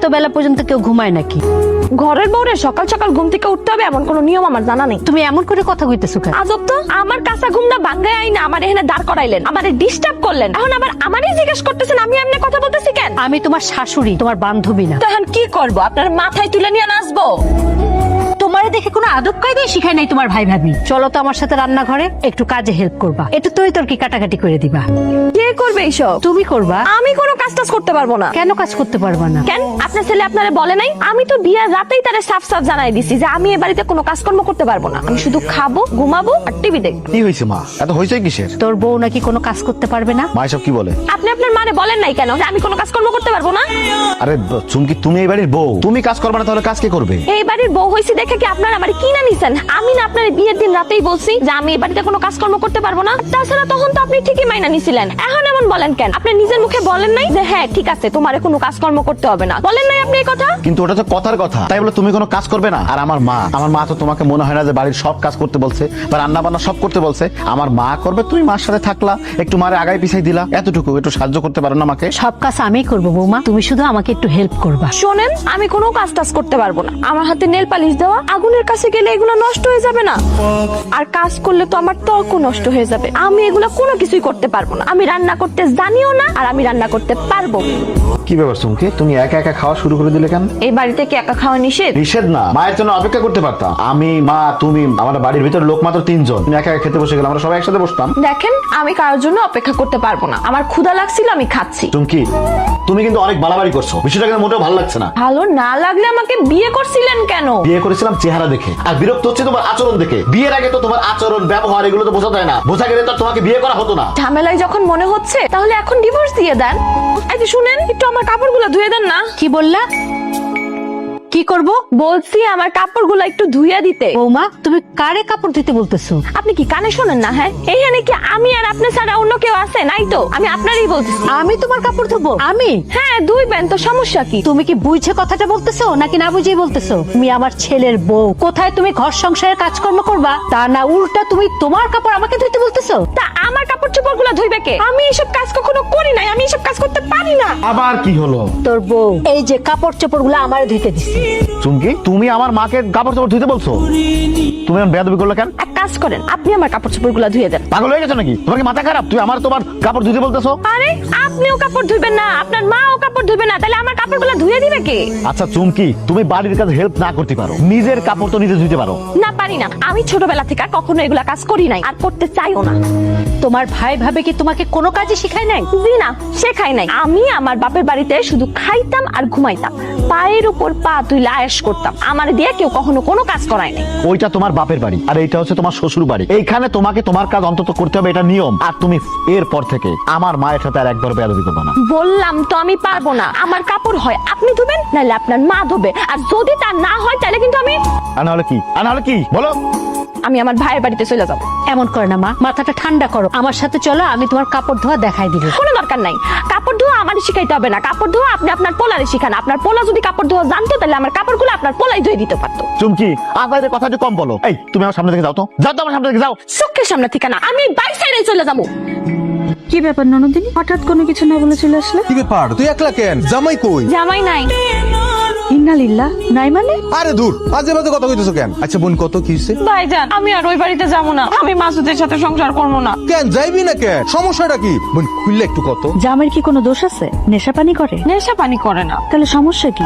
এত বেলা পর্যন্ত কেউ ঘুমায় নাকি? ঘরের বউরে সকাল সকাল ঘুম থেকে উঠতে হবে এমন কোনো নিয়ম আমার জানা নেই। তুমি এমন করে কথা কইতেছো কেন? আজব তো আমার কাঁচা ঘুম না বাঙ্গায় আইনা আমার এখানে দাঁড় করাইলেন আমারে ডিস্টার্ব করলেন। এখন আবার আমারই জিজ্ঞেস করতেছেন আমি এমনি কথা বলতেছি কেন? আমি তোমার শাশুড়ি তোমার বান্ধবী না। তখন এখন কি করব? আপনার মাথায় তুলে নিয়ে নাচবো? তোমার দেখে কোনো আদব কায়দাই শিখাই নাই তোমার ভাই ভাবি। চলো তো আমার সাথে রান্নাঘরে একটু কাজে হেল্প করবা। একটু তরি তরকি কাটাকাটি করে দিবা। কে করবে এইসব? তুমি করবা। আমি কোনো কাজ টাজ করতে পারব না। কেন কাজ করতে পারবা না? কেন? আপনার ছেলে আপনারা বলে নাই? আমি তো বিয়ার রাতেই তারে সাফ সাফ জানাই দিছি যে আমি এ বাড়িতে কোনো কাজকর্ম করতে পারব না। আমি শুধু খাব ঘুমাবো আর টিভি দেখব। কি হয়েছে মা? এত হয়েছে কিসের? তোর বউ নাকি কোনো কাজ করতে পারবে না? মা এসব কি বলে? আপনি আপনার মানে বলেন নাই কেন যে আমি কোনো কাজকর্ম করতে পারব না? আরে চুমকি তুমি এই বাড়ির বউ। তুমি কাজ করবে না তাহলে কাজ কে করবে? এই বাড়ির বউ হয়েছি দেখে কি আপনার আমার কিনা নিছেন? আমি না আপনার বিয়ের দিন রাতেই বলছি যে আমি এই বাড়িতে কোনো কাজকর্ম করতে পারব না। তাছাড়া তখন তো আপনি ঠিকই মাইনা নিছিলেন। এখন এমন বলেন কেন? আপনি নিজের মুখে বলেন নাই যে হ্যাঁ ঠিক আছে তোমার কোনো কাজকর্ম করতে হবে না। বলেন নাই আপনি এই কথা? কিন্তু ওটা তো কথার কথা। তাই বলে তুমি কোনো কাজ করবে না? আর আমার মা আমার মা তো তোমাকে মনে হয় না যে বাড়ির সব কাজ করতে বলছে বা রান্না বান্না সব করতে বলছে। আমার মা করবে তুমি মার সাথে থাকলা একটু মারে আগায় পিছাই দিলা। এতটুকু একটু সাহায্য করতে পারো না আমাকে। সব কাজ আমি করব বৌমা তুমি শুধু আমাকে একটু হেল্প করবা। শোনেন আমি কোনো কাজ টাজ করতে পারব না। আমার হাতে নেল পালিশ দেওয়া আগুনের কাছে গেলে এগুলো নষ্ট হয়ে যাবে না। আর কাজ করলে তো আমার ত্বকও নষ্ট হয়ে যাবে। আমি এগুলো কোনো কিছুই করতে পারব না। আমি রান্না করতে জানিও না আর আমি রান্না করতে পারব কি ব্যাপার চুমকি তুমি একা একা খাওয়া শুরু করে দিলে কেন? এই বাড়িতে কি একা খাওয়া নিষেধ? নিষেধ না। মায়ের জন্য অপেক্ষা করতে পারতাম। আমি মা তুমি আমার বাড়ির ভিতরে লোক মাত্র তিনজন। তুমি একা একা খেতে বসে গেলে আমরা সবাই একসাথে বসতাম। দেখেন আমি কারোর জন্য অপেক্ষা করতে পারব না। আমার ক্ষুধা লাগছিল আমি খাচ্ছি। চুমকি তুমি কিন্তু অনেক বাড়াবাড়ি করছ। বিষয়টা কিন্তু মোটেও ভালো লাগছে না। ভালো না লাগলে আমাকে বিয়ে করছিলেন কেন? বিয়ে করেছিলাম চেহারা দেখে। আর বিরক্ত হচ্ছে তোমার আচরণ দেখে। বিয়ের আগে তো তোমার আচরণ ব্যবহার এগুলো তো বোঝা যায় না। বোঝা গেলে তো তোমাকে বিয়ে করা হতো না। ঝামেলায় যখন মনে হচ্ছে তাহলে এখন ডিভোর্স দিয়ে দেন। এই যে শুনেন একটু আমার কাপড়গুলো ধুয়ে দেন না। কি বললা? কি করব? বলছি আমার কাপড়গুলো একটু ধুয়ে দিতে। বৌমা তুমি কারে কাপড় দিতে বলতেছো? আপনি কি কানে শোনেন না হ্যাঁ? এইখানে কি আমি আর আপনি ছাড়া অন্য কেউ আছে? নাই তো আমি আপনারই বলতেছি। আমি তোমার কাপড় ধুবো? আমি? হ্যাঁ দুই ধুইবেন তো সমস্যা কি? তুমি কি বুঝে কথাটা বলতেছো নাকি না বুঝেই বলতেছো? তুমি আমার ছেলের বউ কোথায় তুমি ঘর সংসারের কাজকর্ম করবা? তা না উল্টা তুমি তোমার কাপড় আমাকে ধুইতে বলতেছো? তা আমার ধুইবে কে? আমি এসব কাজ কখনো করি নাই আমি এসব কাজ করতে পারি না। আবার কি হলো? তোর বউ এই যে কাপড় চোপড়গুলো আমার ধুইতে চুমকি তুমি আমার মাকে কাপড় চোপড় ধুইতে বলছো? তুমি এখন বেয়াদবি করলে কেন? এক কাজ করেন আপনি আমার কাপড় চোপড়গুলো ধুয়ে দেন। পাগল হয়ে গেছো নাকি? তোমার কি মাথা খারাপ? তুমি আমার তোমার কাপড় ধুইতে বলতেছো? আরে আপনিও কাপড় ধুইবেন না আপনার মাও কাপড় ধুইবে না তাহলে আমার কাপড়গুলো ধুয়ে দিবে কে? আচ্ছা চুমকি তুমি বাড়ির কাজ হেল্প না করতে পারো। নিজের কাপড় তো নিজে ধুইতে পারো। না পারি না। আমি ছোটবেলা থেকে আর কখনো এগুলা কাজ করি নাই আর করতে চাইও না। তোমার ভাই ভাবে কি তোমাকে কোনো কাজে শিখায় নাই? জি না শেখাই নাই। আমি আমার বাপের বাড়িতে শুধু খাইতাম আর ঘুমাইতাম। পায়ের উপর পা তুইলে আয়েস করতাম। আমার দিয়ে কেউ কখনো কোনো কাজ করায় নাই। ওইটা তোমার বাপের বাড়ি আর এইটা হচ্ছে তোমার শ্বশুর বাড়ি। এইখানে তোমাকে তোমার কাজ অন্তত করতে হবে এটা নিয়ম। আর তুমি এরপর থেকে আমার মায়ের সাথে আর একবার বেয়াদবি করবে না। বললাম তো আমি পারব না। আমার কাপড় হয় আপনি ধুবেন নাহলে আপনার মা ধোবে। আর যদি তা না হয় তাহলে কিন্তু আমি আর নাহলে কি? আর নাহলে কি? বলো। আমি আমার ভাইয়ের বাড়িতে চলে যাব। এমন করে না মা। মাথাটা ঠান্ডা করো। আমার সাথে চলো আমি তোমার কাপড় ধোয়া দেখাই দিব। কোনো দরকার নাই। কাপড় ধোয়া আমার শিখাইতে হবে না। কাপড় ধোয়া আপনি আপনার পোলারে শিখান। আপনার পোলা যদি কাপড় ধোয়া জানতো তাহলে আমার কাপড়গুলো আপনার পোলাই ধুয়ে দিতে পারতো। চুমকি আপনাদের কথা একটু কম বলো। এই তুমি আমার সামনে থেকে যাও তো। যাও তো আমার সামনে থেকে যাও। চোখের সামনে ঠিকানা না আমি বাইক সাইডে চলে যাব। কি ব্যাপার ননদিনী? হঠাৎ কোনো কিছু না বলে চলে আসলে? কি ব্যাপার? তুই একলা কেন? জামাই কই? জামাই নাই। ইন্নালিল্লাহ নাই মানে? আরে দূর আজে বাজে কথা কইতেছো কেন? আচ্ছা বোন কত কি হইছে? ভাইজান আমি আর ওই বাড়িতে যাব না। আমি মাসুদের সাথে সংসার করব না। কেন যাইবি না কেন? সমস্যাটা কি? বোন খুললে একটু কত? জামের কি কোনো দোষ আছে? নেশা পানি করে? নেশা পানি করে না। তাহলে সমস্যা কি?